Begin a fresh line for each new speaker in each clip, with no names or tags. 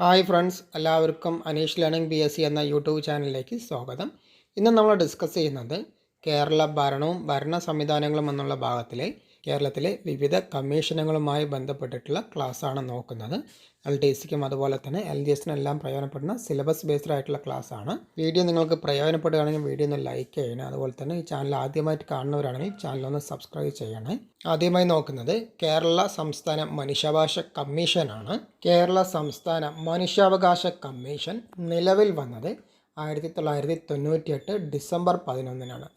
Hi friends എല്ലാവർക്കും Aneesh learning B S C എന്ന YouTube ചാനലിലേക്ക് സ്വാഗതം. ഇന്ന് നമ്മൾ ഡിസ്കസ് ചെയ്യുന്നത് കേരള ഭരണവും ഭരണ സംവിധാനങ്ങളും എന്നുള്ള ഭാഗത്തിലെ കേരളത്തിലെ വിവിധ കമ്മീഷനുകളുമായി ബന്ധപ്പെട്ടിട്ടുള്ള ക്ലാസ്സാണ് നോക്കുന്നത്. എൽ ടി സിക്കും അതുപോലെ തന്നെ എൽ ഡി എസിനും എല്ലാം പ്രയോജനപ്പെടുന്ന സിലബസ് ബേസ്ഡ് ആയിട്ടുള്ള ക്ലാസ്സാണ്. വീഡിയോ നിങ്ങൾക്ക് പ്രയോജനപ്പെടുകയാണെങ്കിൽ വീഡിയോ ഒന്ന് ലൈക്ക് ചെയ്യണം. അതുപോലെ തന്നെ ഈ ചാനൽ ആദ്യമായിട്ട് കാണുന്നവരാണെങ്കിൽ ചാനൽ ഒന്ന് സബ്സ്ക്രൈബ് ചെയ്യണേ. ആദ്യമായി നോക്കുന്നത് കേരള സംസ്ഥാന മനുഷ്യാവകാശ കമ്മീഷനാണ്. കേരള സംസ്ഥാന മനുഷ്യാവകാശ കമ്മീഷൻ നിലവിൽ വന്നത് ആയിരത്തി തൊള്ളായിരത്തി തൊണ്ണൂറ്റിയെട്ട് ഡിസംബർ പതിനൊന്നിനാണ്.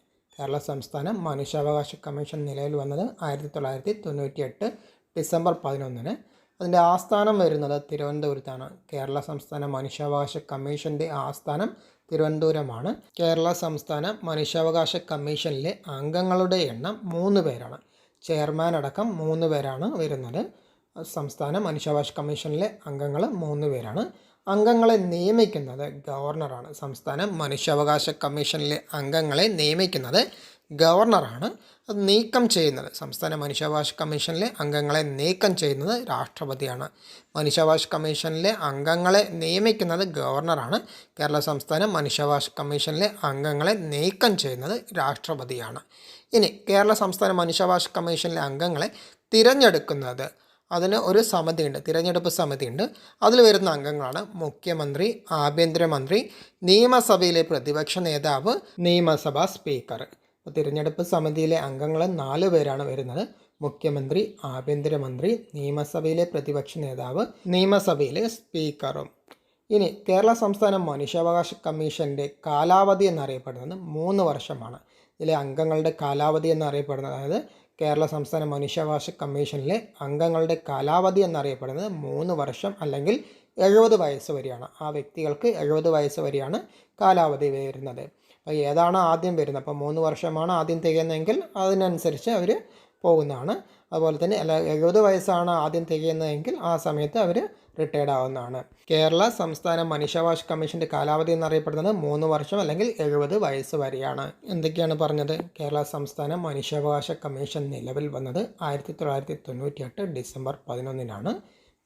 കേരള സംസ്ഥാന മനുഷ്യാവകാശ കമ്മീഷൻ നിലവിൽ വന്നത് ആയിരത്തി തൊള്ളായിരത്തി തൊണ്ണൂറ്റിയെട്ട് ഡിസംബർ പതിനൊന്നിന്. അതിന്റെ ആസ്ഥാനം വരുന്നത് തിരുവനന്തപുരത്താണ്. കേരള സംസ്ഥാന മനുഷ്യാവകാശ കമ്മീഷന്റെ ആസ്ഥാനം തിരുവനന്തപുരമാണ്. കേരള സംസ്ഥാന മനുഷ്യാവകാശ കമ്മീഷനിലെ അംഗങ്ങളുടെ എണ്ണം മൂന്ന് പേരാണ്. ചെയർമാൻ അടക്കം മൂന്ന് പേരാണ് വരുന്നത്. സംസ്ഥാന മനുഷ്യാവകാശ കമ്മീഷനിലെ അംഗങ്ങൾ മൂന്ന് പേരാണ്. അംഗങ്ങളെ നിയമിക്കുന്നത് ഗവർണറാണ്. സംസ്ഥാന മനുഷ്യാവകാശ കമ്മീഷനിലെ അംഗങ്ങളെ നിയമിക്കുന്നത് ഗവർണറാണ്. അത് നീക്കം ചെയ്യുന്നത്. സംസ്ഥാന മനുഷ്യാവകാശ കമ്മീഷനിലെ അംഗങ്ങളെ നീക്കം ചെയ്യുന്നത് രാഷ്ട്രപതിയാണ്. മനുഷ്യാവകാശ കമ്മീഷനിലെ അംഗങ്ങളെ നിയമിക്കുന്നത് ഗവർണറാണ്. കേരള സംസ്ഥാന മനുഷ്യാവകാശ കമ്മീഷനിലെ അംഗങ്ങളെ നീക്കം ചെയ്യുന്നത് രാഷ്ട്രപതിയാണ്. ഇനി കേരള സംസ്ഥാന മനുഷ്യാവകാശ കമ്മീഷനിലെ അംഗങ്ങളെ തിരഞ്ഞെടുക്കുന്നത് അതിന് ഒരു സമിതിയുണ്ട് തിരഞ്ഞെടുപ്പ് സമിതിയുണ്ട്. അതിൽ വരുന്ന അംഗങ്ങളാണ് മുഖ്യമന്ത്രി ആഭ്യന്തരമന്ത്രി നിയമസഭയിലെ പ്രതിപക്ഷ നേതാവ് നിയമസഭാ സ്പീക്കർ. അപ്പോൾ തിരഞ്ഞെടുപ്പ് സമിതിയിലെ അംഗങ്ങൾ നാല് പേരാണ് വരുന്നത്. മുഖ്യമന്ത്രി ആഭ്യന്തരമന്ത്രി നിയമസഭയിലെ പ്രതിപക്ഷ നേതാവ് നിയമസഭയിലെ സ്പീക്കറും. ഇനി കേരള സംസ്ഥാന മനുഷ്യാവകാശ കമ്മീഷന്റെ കാലാവധി എന്നറിയപ്പെടുന്നത് മൂന്ന് വർഷമാണ്. ഇതിലെ അംഗങ്ങളുടെ കാലാവധി എന്നറിയപ്പെടുന്നത് അതായത് കേരള സംസ്ഥാന മനുഷ്യാവകാശ കമ്മീഷനിലെ അംഗങ്ങളുടെ കാലാവധി എന്നറിയപ്പെടുന്നത് മൂന്ന് വർഷം അല്ലെങ്കിൽ എഴുപത് വയസ്സ് വരെയാണ്. ആ വ്യക്തികൾക്ക് എഴുപത് വയസ്സ് വരെയാണ് കാലാവധി വരുന്നത്. അപ്പോൾ ഏതാണ് ആദ്യം വരുന്നത്? അപ്പോൾ മൂന്ന് വർഷമാണ് ആദ്യം തികയുന്നതെങ്കിൽ അതിനനുസരിച്ച് അവർ പോകുന്നതാണ്. അതുപോലെ തന്നെ അല്ല എഴുപത് വയസ്സാണ് ആദ്യം തികയുന്നതെങ്കിൽ ആ സമയത്ത് അവർ റിട്ടയർഡ് ആവുന്നതാണ് കേരള സംസ്ഥാന മനുഷ്യാവകാശ കമ്മീഷന്റെ കാലാവധി എന്നറിയപ്പെടുന്നത് മൂന്ന് വർഷം അല്ലെങ്കിൽ എഴുപത് വയസ്സ് വരെയാണ്. എന്തൊക്കെയാണ് പറഞ്ഞത്? കേരള സംസ്ഥാന മനുഷ്യാവകാശ കമ്മീഷൻ നിലവിൽ വന്നത് ആയിരത്തി തൊള്ളായിരത്തി തൊണ്ണൂറ്റിയെട്ട് ഡിസംബർ പതിനൊന്നിനാണ്.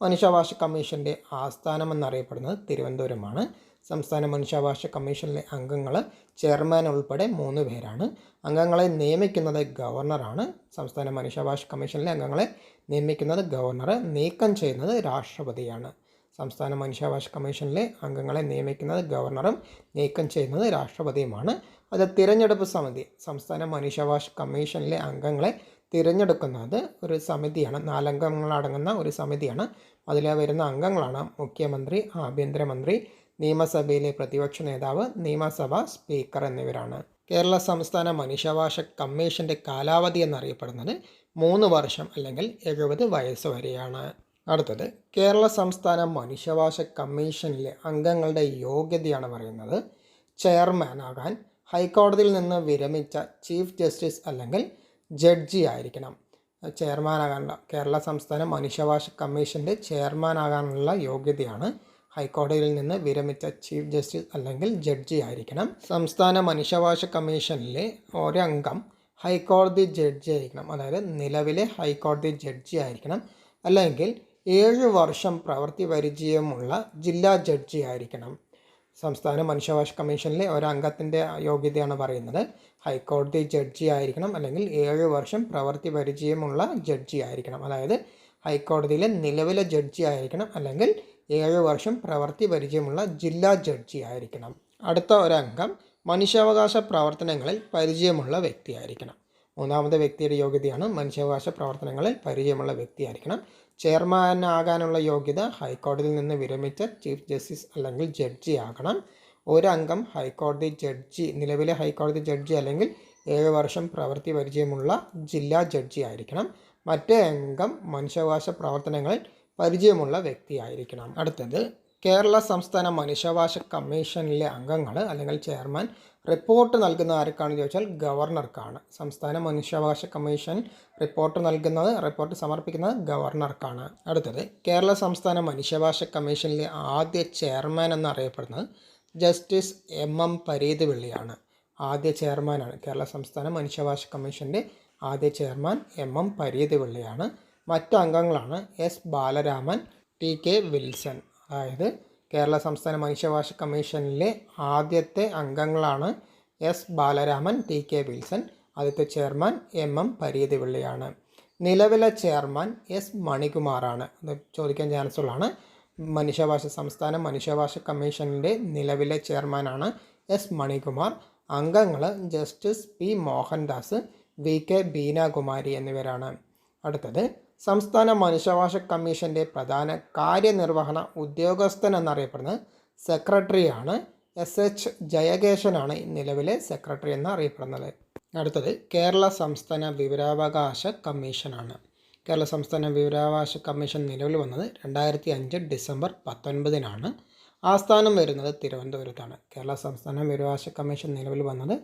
മനുഷ്യാവകാശ കമ്മീഷന്റെ ആസ്ഥാനം എന്നറിയപ്പെടുന്നത് തിരുവനന്തപുരമാണ്. സംസ്ഥാന മനുഷ്യാവകാശ കമ്മീഷനിലെ അംഗങ്ങൾ ചെയർമാൻ ഉൾപ്പെടെ മൂന്ന് പേരാണ്. അംഗങ്ങളെ നിയമിക്കുന്നത് ഗവർണറാണ്. സംസ്ഥാന മനുഷ്യാവകാശ കമ്മീഷനിലെ അംഗങ്ങളെ നിയമിക്കുന്നത് ഗവർണർ നീക്കം ചെയ്യുന്നത് രാഷ്ട്രപതിയാണ്. സംസ്ഥാന മനുഷ്യാവകാശ കമ്മീഷനിലെ അംഗങ്ങളെ നിയമിക്കുന്നത് ഗവർണറും നീക്കം ചെയ്യുന്നത് രാഷ്ട്രപതിയുമാണ്. അത് തിരഞ്ഞെടുപ്പ് സമിതി. സംസ്ഥാന മനുഷ്യാവകാശ കമ്മീഷനിലെ അംഗങ്ങളെ തിരഞ്ഞെടുക്കുന്നത് ഒരു സമിതിയാണ്. നാലംഗങ്ങളടങ്ങുന്ന ഒരു സമിതിയാണ്. അതിൽ വരുന്ന അംഗങ്ങളാണ് മുഖ്യമന്ത്രി ആഭ്യന്തരമന്ത്രി നിയമസഭയിലെ പ്രതിപക്ഷ നേതാവ് നിയമസഭ സ്പീക്കർ എന്നിവരാണ്. കേരള സംസ്ഥാന മനുഷ്യാവകാശ കമ്മീഷന്റെ കാലാവധി എന്നറിയപ്പെടുന്നത് മൂന്ന് വർഷം അല്ലെങ്കിൽ എഴുപത് വയസ്സ് വരെയാണ്. അടുത്തത് കേരള സംസ്ഥാന മനുഷ്യാവകാശ കമ്മീഷനിലെ അംഗങ്ങളുടെ യോഗ്യതയാണ് പറയുന്നത്. ചെയർമാൻ ആകാൻ ഹൈക്കോടതിയിൽ നിന്ന് വിരമിച്ച ചീഫ് ജസ്റ്റിസ് അല്ലെങ്കിൽ ജഡ്ജി ആയിരിക്കണം. ചെയർമാനാകാനുള്ള കേരള സംസ്ഥാന മനുഷ്യവകാശ കമ്മീഷന്റെ ചെയർമാനാകാനുള്ള യോഗ്യതയാണ് ഹൈക്കോടതിയിൽ നിന്ന് വിരമിച്ച ചീഫ് ജസ്റ്റിസ് അല്ലെങ്കിൽ ജഡ്ജി ആയിരിക്കണം. സംസ്ഥാന മനുഷ്യാവകാശ കമ്മീഷനിലെ ഒരംഗം ഹൈക്കോടതി ജഡ്ജി ആയിരിക്കണം. അതായത് നിലവിലെ ഹൈക്കോടതി ജഡ്ജി ആയിരിക്കണം. അല്ലെങ്കിൽ ഏഴ് വർഷം പ്രവൃത്തി പരിചയമുള്ള ജില്ലാ ജഡ്ജി ആയിരിക്കണം. സംസ്ഥാന മനുഷ്യാവകാശ കമ്മീഷനിലെ ഒരംഗത്തിന്റെ യോഗ്യതയാണ് പറയുന്നത്. ഹൈക്കോടതി ജഡ്ജി ആയിരിക്കണം അല്ലെങ്കിൽ ഏഴ് വർഷം പ്രവൃത്തി പരിചയമുള്ള ജഡ്ജി ആയിരിക്കണം. അതായത് ഹൈക്കോടതിയിലെ നിലവിലെ ജഡ്ജി ആയിരിക്കണം അല്ലെങ്കിൽ ഏഴ് വർഷം പ്രവൃത്തി പരിചയമുള്ള ജില്ലാ ജഡ്ജി ആയിരിക്കണം. അടുത്ത ഒരംഗം മനുഷ്യാവകാശ പ്രവർത്തനങ്ങളിൽ പരിചയമുള്ള വ്യക്തിയായിരിക്കണം മൂന്നാമത്തെ വ്യക്തിയുടെ യോഗ്യതയാണ് മനുഷ്യാവകാശ പ്രവർത്തനങ്ങളിൽ പരിചയമുള്ള വ്യക്തിയായിരിക്കണം ചെയർമാൻ ആകാനുള്ള യോഗ്യത ഹൈക്കോടതിയിൽ നിന്ന് വിരമിച്ച ചീഫ് ജസ്റ്റിസ് അല്ലെങ്കിൽ ജഡ്ജി ആകണം. ഒരംഗം ഹൈക്കോടതി ജഡ്ജി നിലവിലെ ഹൈക്കോടതി ജഡ്ജി അല്ലെങ്കിൽ ഏഴ് വർഷം പ്രവൃത്തി പരിചയമുള്ള ജില്ലാ ജഡ്ജി ആയിരിക്കണം. മറ്റേ അംഗം മനുഷ്യാവകാശ പ്രവർത്തനങ്ങളിൽ പരിചയമുള്ള വ്യക്തിയായിരിക്കണം അടുത്തത് കേരള സംസ്ഥാന മനുഷ്യാവകാശ കമ്മീഷനിലെ അംഗങ്ങൾ അല്ലെങ്കിൽ ചെയർമാൻ റിപ്പോർട്ട് നൽകുന്ന ആർക്കാണെന്ന് ചോദിച്ചാൽ ഗവർണർക്കാണ്. സംസ്ഥാന മനുഷ്യാവകാശ കമ്മീഷൻ റിപ്പോർട്ട് നൽകുന്നത് റിപ്പോർട്ട് സമർപ്പിക്കുന്നത് ഗവർണർക്കാണ്. അടുത്തത് കേരള സംസ്ഥാന മനുഷ്യാവകാശ കമ്മീഷനിലെ ആദ്യ ചെയർമാൻ എന്നറിയപ്പെടുന്നത് ജസ്റ്റിസ് എം എം പരീത് വെള്ളിയാണ് ആദ്യ ചെയർമാനാണ് കേരള സംസ്ഥാന മനുഷ്യാവകാശ കമ്മീഷന്റെ ആദ്യ ചെയർമാൻ എം എം പരീത് വെള്ളിയാണ് മറ്റ് അംഗങ്ങളാണ് S Balaraman T K Wilson. അതായത് കേരള സംസ്ഥാന മനുഷ്യവകാശ കമ്മീഷനിലെ ആദ്യത്തെ അംഗങ്ങളാണ് S Balaraman T K Wilson ആദ്യത്തെ ചെയർമാൻ എം എം പരീതിപിള്ളിയാണ്. നിലവിലെ ചെയർമാൻ എസ് മണികുമാറാണ്. ഇത് ചോദിക്കാൻ ചാൻസ് ഉള്ളതാണ്. മനുഷ്യാവകാശ സംസ്ഥാന മനുഷ്യാവകാശ കമ്മീഷനിലെ നിലവിലെ ചെയർമാനാണ് എസ് മണികുമാർ. അംഗങ്ങൾ justice P Mohandas V K Beenakumari എന്നിവരാണ്. അടുത്തത് സംസ്ഥാന മനുഷ്യാവകാശ കമ്മീഷന്റെ പ്രധാന കാര്യനിർവഹണ ഉദ്യോഗസ്ഥൻ എന്നറിയപ്പെടുന്നത് സെക്രട്ടറിയാണ് എസ് എച്ച് ജയകേശനാണ് നിലവിലെ സെക്രട്ടറി എന്നറിയപ്പെടുന്നത്. അടുത്തത് കേരള സംസ്ഥാന വിവരാവകാശ കമ്മീഷനാണ്. കേരള സംസ്ഥാന വിവരാവകാശ കമ്മീഷൻ നിലവിൽ വന്നത് രണ്ടായിരത്തി അഞ്ച് ഡിസംബർ പത്തൊൻപതിനാണ്. ആസ്ഥാനം വരുന്നത് തിരുവനന്തപുരത്താണ്. കേരള സംസ്ഥാന വിവരാവകാശ കമ്മീഷൻ നിലവിൽ വന്നത്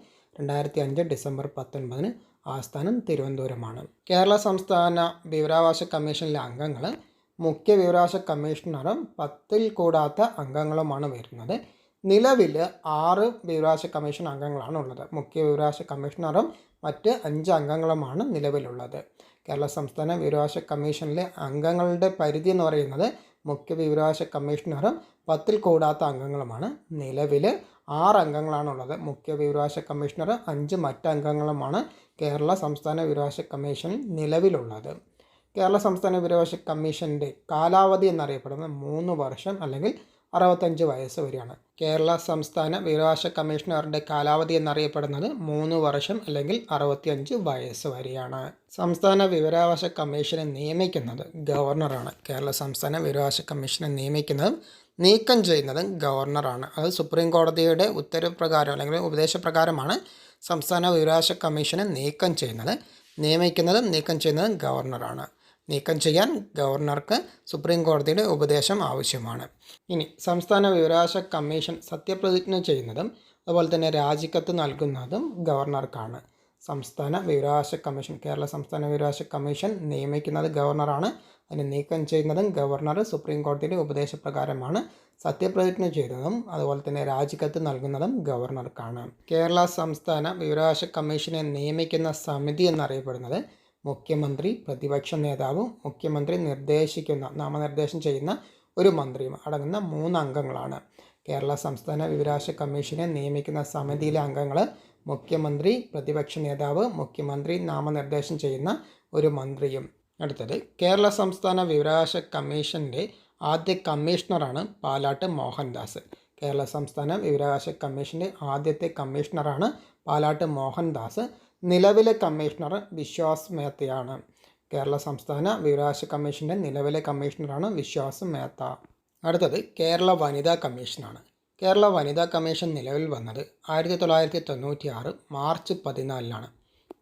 രണ്ടായിരത്തി അഞ്ച് ഡിസംബർ പത്തൊൻപതിന് ആസ്ഥാനം തിരുവനന്തപുരമാണ്. കേരള സംസ്ഥാന വിവരാവകാശ കമ്മീഷനിലെ അംഗങ്ങൾ മുഖ്യ വിവരാവകാശ കമ്മീഷണറും പത്തിൽ കൂടാത്ത അംഗങ്ങളുമാണ് വരുന്നത്. നിലവിൽ ആറ് വിവരാവകാശ കമ്മീഷൻ അംഗങ്ങളാണ് ഉള്ളത് മുഖ്യ വിവരാവകാശ കമ്മീഷണറും മറ്റ് അഞ്ച് അംഗങ്ങളുമാണ് നിലവിലുള്ളത്. കേരള സംസ്ഥാന വിവരാവകാശ കമ്മീഷനിലെ അംഗങ്ങളുടെ പരിധി എന്ന് പറയുന്നത് മുഖ്യ വിവരാവകാശ കമ്മീഷണറും പത്തിൽ കൂടാത്ത അംഗങ്ങളുമാണ്. നിലവിൽ ആറ് അംഗങ്ങളാണുള്ളത്. മുഖ്യ വിവരാവകാശ കമ്മീഷണർ അഞ്ച് മറ്റംഗങ്ങളുമാണ് കേരള സംസ്ഥാന വിവരാവകാശ കമ്മീഷൻ നിലവിലുള്ളത്. കേരള സംസ്ഥാന വിവരാവകാശ കമ്മീഷന്റെ കാലാവധി എന്നറിയപ്പെടുന്നത് മൂന്ന് വർഷം അല്ലെങ്കിൽ അറുപത്തഞ്ച് വയസ്സ് വരെയാണ്. കേരള സംസ്ഥാന വിവരാവകാശ കമ്മീഷണറുടെ കാലാവധി എന്നറിയപ്പെടുന്നത് മൂന്ന് വർഷം അല്ലെങ്കിൽ അറുപത്തിയഞ്ച് വയസ്സ് വരെയാണ്. സംസ്ഥാന വിവരാവകാശ കമ്മീഷനെ നിയമിക്കുന്നത് ഗവർണറാണ്. കേരള സംസ്ഥാന വിവരാവകാശ കമ്മീഷനെ നിയമിക്കുന്നതും നീക്കം ചെയ്യുന്നതും ഗവർണറാണ്. അത് സുപ്രീം കോടതിയുടെ ഉത്തരവ് പ്രകാരം അല്ലെങ്കിൽ ഉപദേശപ്രകാരമാണ് സംസ്ഥാന വിവരാവകാശ കമ്മീഷനെ നീക്കം ചെയ്യുന്നത്. നിയമിക്കുന്നതും നീക്കം ചെയ്യുന്നതും ഗവർണറാണ്. നീക്കം ചെയ്യാൻ ഗവർണർക്ക് സുപ്രീം കോടതിയുടെ ഉപദേശം ആവശ്യമാണ്. ഇനി സംസ്ഥാന വിവരാവകാശ കമ്മീഷൻ സത്യപ്രതിജ്ഞ ചെയ്യുന്നതും അതുപോലെ തന്നെ രാജിക്കത്ത് നൽകുന്നതും ഗവർണർക്കാണ്. സംസ്ഥാന വിവരാവകാശ കമ്മീഷൻ കേരള സംസ്ഥാന വിവരാവകാശ കമ്മീഷൻ നിയമിക്കുന്നത് ഗവർണറാണ്. അതിനെ നീക്കം ചെയ്യുന്നതും ഗവർണർ സുപ്രീം കോടതിയുടെ ഉപദേശപ്രകാരമാണ് സത്യപ്രതിജ്ഞ ചെയ്തതും അതുപോലെ തന്നെ രാജിക്കത്ത് നൽകുന്നതും ഗവർണർക്കാണ്. കേരള സംസ്ഥാന വിവരാവകാശ കമ്മീഷനെ നിയമിക്കുന്ന സമിതി എന്നറിയപ്പെടുന്നത് മുഖ്യമന്ത്രി പ്രതിപക്ഷ നേതാവും മുഖ്യമന്ത്രി നിർദ്ദേശിക്കുന്ന നാമനിർദ്ദേശം ചെയ്യുന്ന ഒരു മന്ത്രിയും അടങ്ങുന്ന മൂന്ന് അംഗങ്ങളാണ്. കേരള സംസ്ഥാന വിവരാശ കമ്മീഷനെ നിയമിക്കുന്ന സമിതിയിലെ അംഗങ്ങൾ മുഖ്യമന്ത്രി പ്രതിപക്ഷ നേതാവ് മുഖ്യമന്ത്രി നാമനിർദ്ദേശം ചെയ്യുന്ന ഒരു മന്ത്രിയും. അടുത്തത് കേരള സംസ്ഥാന വിവരാവകാശ കമ്മീഷന്റെ ആദ്യ കമ്മീഷണറാണ് പാലാട്ട് മോഹൻദാസ്. കേരള സംസ്ഥാന വിവരാവകാശ കമ്മീഷന്റെ ആദ്യത്തെ കമ്മീഷണറാണ് പാലാട്ട് മോഹൻദാസ്. നിലവിലെ കമ്മീഷണർ വിശ്വാസ് മേത്തയാണ്. കേരള സംസ്ഥാന വിവരാവകാശ കമ്മീഷന്റെ നിലവിലെ കമ്മീഷണറാണ് വിശ്വാസ് മേത്ത. അടുത്തത് കേരള വനിതാ കമ്മീഷനാണ്. കേരള വനിതാ കമ്മീഷൻ നിലവിൽ വന്നത് ആയിരത്തി തൊള്ളായിരത്തി തൊണ്ണൂറ്റി ആറ് മാർച്ച് പതിനാലിനാണ്.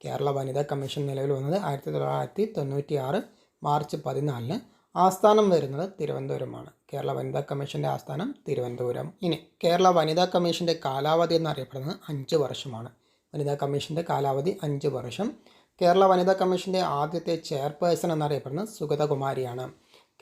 കേരള വനിതാ കമ്മീഷൻ നിലവിൽ വന്നത് ആയിരത്തി തൊള്ളായിരത്തി തൊണ്ണൂറ്റി ആറ് മാർച്ച് പതിനാലിന്. ആസ്ഥാനം വരുന്നത് തിരുവനന്തപുരമാണ്. കേരള വനിതാ കമ്മീഷന്റെ ആസ്ഥാനം തിരുവനന്തപുരം. ഇനി കേരള വനിതാ കമ്മീഷന്റെ കാലാവധി എന്നറിയപ്പെടുന്നത് അഞ്ച് വർഷമാണ്. വനിതാ കമ്മീഷന്റെ കാലാവധി അഞ്ച് വർഷം. കേരള വനിതാ കമ്മീഷന്റെ ആദ്യത്തെ ചെയർപേഴ്സൺ എന്നറിയപ്പെടുന്നത് സുഗതകുമാരിയാണ്.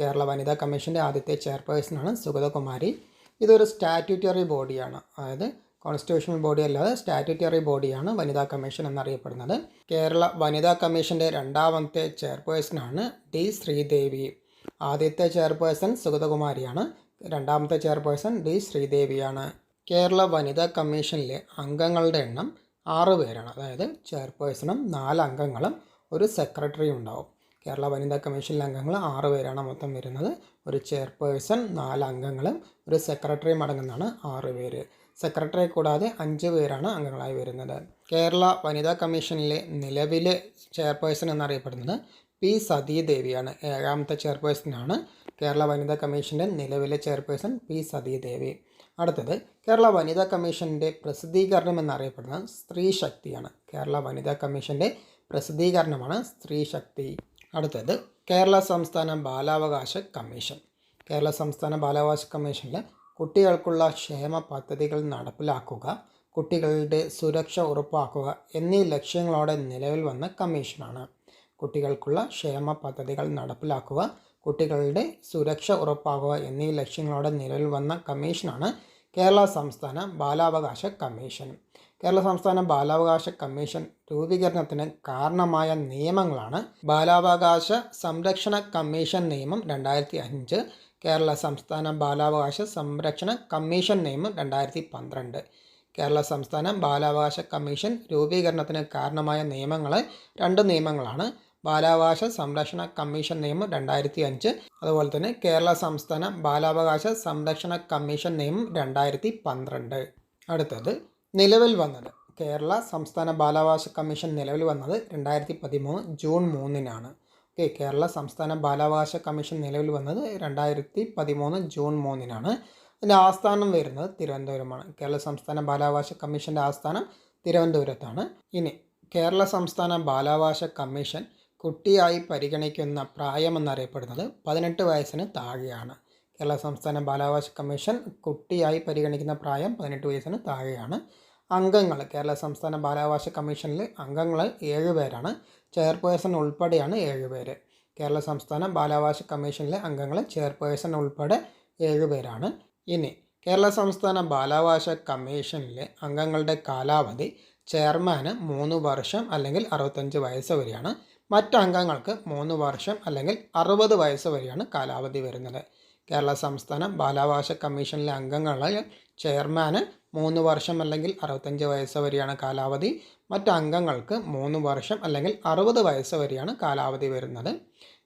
കേരള വനിതാ കമ്മീഷന്റെ ആദ്യത്തെ ചെയർപേഴ്സണാണ് സുഗതകുമാരി. ഇതൊരു സ്റ്റാറ്റ്യൂട്ടറി ബോഡിയാണ്. അതായത് കോൺസ്റ്റിറ്റ്യൂഷണൽ ബോഡി അല്ലാതെ സ്റ്റാറ്റ്യൂട്ടറി ബോഡിയാണ് വനിതാ കമ്മീഷൻ എന്നറിയപ്പെടുന്നത്. കേരള വനിതാ കമ്മീഷന്റെ രണ്ടാമത്തെ ചെയർപേഴ്സണാണ് ഡി ശ്രീദേവി. ആദ്യത്തെ ചെയർപേഴ്സൺ സുഗതകുമാരിയാണ്. രണ്ടാമത്തെ ചെയർപേഴ്സൺ ഡി ശ്രീദേവിയാണ്. കേരള വനിതാ കമ്മീഷനിലെ അംഗങ്ങളുടെ എണ്ണം ആറ് പേരാണ്. അതായത് ചെയർപേഴ്സണും നാല് അംഗങ്ങളും ഒരു സെക്രട്ടറിയും ഉണ്ടാവും. കേരള വനിതാ കമ്മീഷനിലെ അംഗങ്ങൾ ആറ് പേരാണ് മൊത്തം വരുന്നത്. ഒരു ചെയർപേഴ്സൺ നാല് അംഗങ്ങളും ഒരു സെക്രട്ടറിയും അടങ്ങുന്നതാണ് ആറ് പേര്. സെക്രട്ടറി കൂടാതെ അഞ്ച് പേരാണ് അംഗങ്ങളായി വരുന്നത്. കേരള വനിതാ കമ്മീഷനിലെ നിലവിലെ ചെയർപേഴ്സൺ എന്നറിയപ്പെടുന്നത് പി സതീദേവിയാണ്. ഏഴാമത്തെ ചെയർപേഴ്സണാണ് കേരള വനിതാ കമ്മീഷന്റെ നിലവിലെ ചെയർപേഴ്സൺ പി സതീദേവി. അടുത്തത് കേരള വനിതാ കമ്മീഷന്റെ പ്രസിദ്ധീകരണം എന്നറിയപ്പെടുന്ന സ്ത്രീ ശക്തിയാണ്. കേരള വനിതാ കമ്മീഷന്റെ പ്രസിദ്ധീകരണമാണ് സ്ത്രീ ശക്തി. അടുത്തത് കേരള സംസ്ഥാന ബാലാവകാശ കമ്മീഷൻ. കേരള സംസ്ഥാന ബാലാവകാശ കമ്മീഷനിൽ കുട്ടികൾക്കുള്ള ക്ഷേമ പദ്ധതികൾ നടപ്പിലാക്കുക കുട്ടികളുടെ സുരക്ഷ ഉറപ്പാക്കുക എന്നീ ലക്ഷ്യങ്ങളോടെ നിലവിൽ വന്ന കമ്മീഷനാണ്. കുട്ടികൾക്കുള്ള ക്ഷേമ പദ്ധതികൾ നടപ്പിലാക്കുക കുട്ടികളുടെ സുരക്ഷ ഉറപ്പാക്കുക എന്നീ ലക്ഷ്യങ്ങളോടെ നിലവിൽ വന്ന കമ്മീഷനാണ് കേരള സംസ്ഥാന ബാലാവകാശ കമ്മീഷൻ. കേരള സംസ്ഥാന ബാലാവകാശ കമ്മീഷൻ രൂപീകരണത്തിന് കാരണമായ നിയമങ്ങളാണ് ബാലാവകാശ സംരക്ഷണ കമ്മീഷൻ നിയമം രണ്ടായിരത്തി അഞ്ച് കേരള സംസ്ഥാന ബാലാവകാശ സംരക്ഷണ കമ്മീഷൻ നിയമം രണ്ടായിരത്തി പന്ത്രണ്ട് കേരള സംസ്ഥാന ബാലാവകാശ കമ്മീഷൻ രൂപീകരണത്തിന് കാരണമായ നിയമങ്ങൾ രണ്ട് നിയമങ്ങളാണ്. ബാലാവകാശ സംരക്ഷണ കമ്മീഷൻ നിയമം രണ്ടായിരത്തി അഞ്ച് അതുപോലെ തന്നെ കേരള സംസ്ഥാന ബാലാവകാശ സംരക്ഷണ കമ്മീഷൻ നിയമം രണ്ടായിരത്തി പന്ത്രണ്ട് അടുത്തത് നിലവിൽ വന്നത്. കേരള സംസ്ഥാന ബാലാവകാശ കമ്മീഷൻ നിലവിൽ വന്നത് രണ്ടായിരത്തി പതിമൂന്ന് ജൂൺ മൂന്നിനാണ്. ഓക്കെ കേരള സംസ്ഥാന ബാലാവകാശ കമ്മീഷൻ നിലവിൽ വന്നത് രണ്ടായിരത്തി പതിമൂന്ന് ജൂൺ മൂന്നിനാണ്. അതിന്റെ ആസ്ഥാനം വരുന്നത് തിരുവനന്തപുരമാണ്. കേരള സംസ്ഥാന ബാലാവകാശ കമ്മീഷന്റെ ആസ്ഥാനം തിരുവനന്തപുരത്താണ്. ഇനി കേരള സംസ്ഥാന ബാലാവകാശ കമ്മീഷൻ കുട്ടിയായി പരിഗണിക്കുന്ന പ്രായമെന്നറിയപ്പെടുന്നത് പതിനെട്ട് വയസ്സിന് താഴെയാണ്. കേരള സംസ്ഥാന ബാലാവകാശ കമ്മീഷൻ കുട്ടിയായി പരിഗണിക്കുന്ന പ്രായം പതിനെട്ട് വയസ്സിന് താഴെയാണ്. അംഗങ്ങൾ കേരള സംസ്ഥാന ബാലാവകാശ കമ്മീഷനിൽ അംഗങ്ങൾ ഏഴ് പേരാണ്. ചെയർപേഴ്സൺ ഉൾപ്പെടെയാണ് ഏഴ് പേര്. കേരള സംസ്ഥാന ബാലാവകാശ കമ്മീഷനിലെ അംഗങ്ങൾ ചെയർപേഴ്സൺ ഉൾപ്പെടെ ഏഴ് പേരാണ്. ഇനി കേരള സംസ്ഥാന ബാലാവകാശ കമ്മീഷനിലെ അംഗങ്ങളുടെ കാലാവധി ചെയർമാന് മൂന്ന് വർഷം അല്ലെങ്കിൽ അറുപത്തഞ്ച് വയസ്സ് വരെയാണ്. മറ്റ് അംഗങ്ങൾക്ക് മൂന്ന് വർഷം അല്ലെങ്കിൽ അറുപത് വയസ്സ് വരെയാണ് കാലാവധി വരുന്നത്. കേരള സംസ്ഥാന ബാലാവകാശ കമ്മീഷനിലെ അംഗങ്ങളിൽ ചെയർമാന് മൂന്ന് വർഷം അല്ലെങ്കിൽ അറുപത്തഞ്ച് വയസ്സ് വരെയാണ് കാലാവധി. മറ്റ് അംഗങ്ങൾക്ക് മൂന്ന് വർഷം അല്ലെങ്കിൽ അറുപത് വയസ്സ് വരെയാണ് കാലാവധി വരുന്നത്.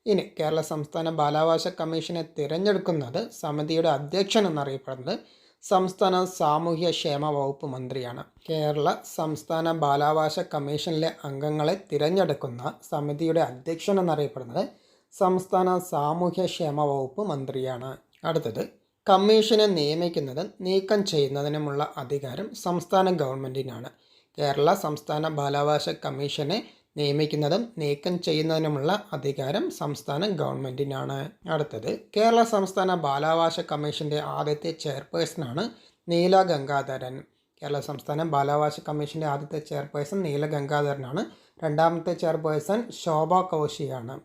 ഇനി കേരള സംസ്ഥാന ബാലാവകാശ കമ്മീഷനെ തിരഞ്ഞെടുക്കുന്നത് സമിതിയുടെ അധ്യക്ഷൻ എന്നറിയപ്പെടുന്നത് സംസ്ഥാന സാമൂഹ്യ ക്ഷേമ വകുപ്പ് മന്ത്രിയാണ്. കേരള സംസ്ഥാന ബാലാവകാശ കമ്മീഷനിലെ അംഗങ്ങളെ തിരഞ്ഞെടുക്കുന്ന സമിതിയുടെ അധ്യക്ഷൻ എന്നറിയപ്പെടുന്നത് സംസ്ഥാന സാമൂഹ്യ ക്ഷേമ വകുപ്പ് മന്ത്രിയാണ്. അടുത്തത് കമ്മീഷനെ നിയമിക്കുന്നതും നീക്കം ചെയ്യുന്നതിനുമുള്ള അധികാരം സംസ്ഥാന ഗവൺമെന്റിനാണ് കേരള സംസ്ഥാന ബാലാവകാശ കമ്മീഷനെ നിയമിക്കുന്നതും നീക്കം ചെയ്യുന്നതിനുമുള്ള അധികാരം സംസ്ഥാന ഗവൺമെന്റിനാണ്. അടുത്തത് കേരള സംസ്ഥാന ബാലാവകാശ കമ്മീഷന്റെ ആദ്യത്തെ ചെയർപേഴ്സണാണ് നീല ഗംഗാധരൻ. കേരള സംസ്ഥാന ബാലാവകാശ കമ്മീഷന്റെ ആദ്യത്തെ ചെയർപേഴ്സൺ നീല ഗംഗാധരനാണ്. രണ്ടാമത്തെ ചെയർപേഴ്സൺ ശോഭ കോശിയാണ്.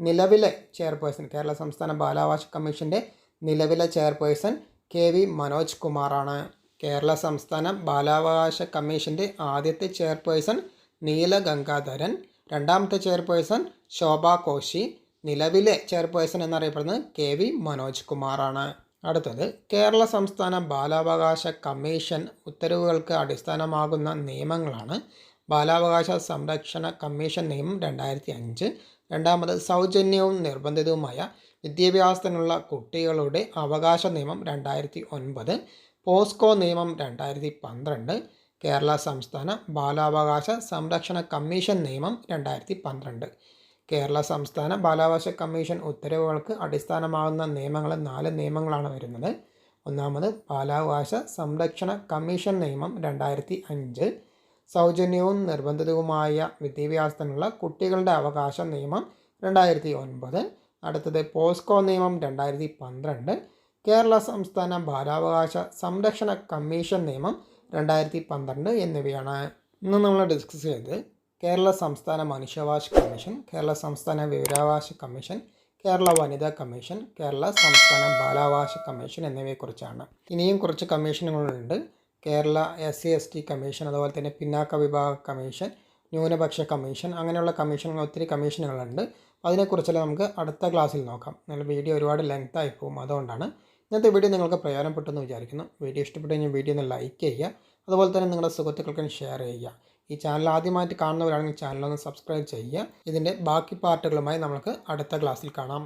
നിലവിലെ ചെയർപേഴ്സൺ കേരള സംസ്ഥാന ബാലാവകാശ കമ്മീഷന്റെ നിലവിലെ ചെയർപേഴ്സൺ കെ വി മനോജ് കുമാറാണ്. കേരള സംസ്ഥാന ബാലാവകാശ കമ്മീഷന്റെ ആദ്യത്തെ ചെയർപേഴ്സൺ നീല ഗംഗാധരൻ രണ്ടാമത്തെ ചെയർപേഴ്സൺ ശോഭ കോശി നിലവിലെ ചെയർപേഴ്സൺ എന്നറിയപ്പെടുന്നത് കെ വി മനോജ് കുമാറാണ്. അടുത്തത് കേരള സംസ്ഥാന ബാലാവകാശ കമ്മീഷൻ ഉത്തരവുകൾക്ക് അടിസ്ഥാനമാകുന്ന നിയമങ്ങളാണ്. ബാലാവകാശ സംരക്ഷണ കമ്മീഷൻ നിയമം രണ്ടായിരത്തി അഞ്ച് രണ്ടാമത് സൗജന്യവും നിർബന്ധിതവുമായ വിദ്യാഭ്യാസത്തിനുള്ള കുട്ടികളുടെ അവകാശ നിയമം രണ്ടായിരത്തി ഒൻപത് പോസ്കോ നിയമം രണ്ടായിരത്തി പന്ത്രണ്ട് കേരള സംസ്ഥാന ബാലാവകാശ സംരക്ഷണ കമ്മീഷൻ നിയമം രണ്ടായിരത്തി പന്ത്രണ്ട് കേരള സംസ്ഥാന ബാലാവകാശ കമ്മീഷൻ ഉത്തരവുകൾക്ക് അടിസ്ഥാനമാകുന്ന നിയമങ്ങൾ നാല് നിയമങ്ങളാണ് വരുന്നത്. ഒന്നാമത് ബാലാവകാശ സംരക്ഷണ കമ്മീഷൻ നിയമം രണ്ടായിരത്തി അഞ്ച് സൗജന്യവും നിർബന്ധിതവുമായ വിദ്യാഭ്യാസത്തിനുള്ള കുട്ടികളുടെ അവകാശ നിയമം രണ്ടായിരത്തി ഒൻപത് അടുത്തത് പോസ്കോ നിയമം രണ്ടായിരത്തി പന്ത്രണ്ട് കേരള സംസ്ഥാന ബാലാവകാശ സംരക്ഷണ കമ്മീഷൻ നിയമം രണ്ടായിരത്തി പന്ത്രണ്ട് എന്നിവയാണ് ഇന്ന് നമ്മൾ ഡിസ്കസ് ചെയ്തത്. കേരള സംസ്ഥാന മനുഷ്യാവകാശ കമ്മീഷൻ കേരള സംസ്ഥാന വിവരാവകാശ കമ്മീഷൻ കേരള വനിതാ കമ്മീഷൻ കേരള സംസ്ഥാന ബാലാവകാശ കമ്മീഷൻ എന്നിവയെക്കുറിച്ചാണ്. ഇനിയും കുറച്ച് കമ്മീഷനുകളുണ്ട്. Kerala S C S T commission അതുപോലെ തന്നെ പിന്നാക്ക വിഭാഗ കമ്മീഷൻ ന്യൂനപക്ഷ കമ്മീഷൻ അങ്ങനെയുള്ള കമ്മീഷനുകൾ ഒത്തിരി കമ്മീഷനുകളുണ്ട്. അതിനെക്കുറിച്ചെല്ലാം നമുക്ക് അടുത്ത ക്ലാസ്സിൽ നോക്കാം. നല്ല വീഡിയോ ഒരുപാട് ലെങ്ത് ആയി പോകും. അതുകൊണ്ടാണ് ഇന്നത്തെ വീഡിയോ നിങ്ങൾക്ക് പ്രയോജനപ്പെട്ടെന്ന് വിചാരിക്കുന്നു. വീഡിയോ ഇഷ്ടപ്പെട്ടു കഴിഞ്ഞാൽ വീഡിയോ ഒന്ന് ലൈക്ക് ചെയ്യുക. അതുപോലെ തന്നെ നിങ്ങളുടെ സുഹൃത്തുക്കൾക്കും ഷെയർ ചെയ്യുക. ഈ ചാനൽ ആദ്യമായിട്ട് കാണുന്നവരാണെങ്കിൽ ചാനലൊന്ന് സബ്സ്ക്രൈബ് ചെയ്യുക. ഇതിന്റെ ബാക്കി പാർട്ടുകളുമായി നമുക്ക് അടുത്ത ക്ലാസ്സിൽ കാണാം.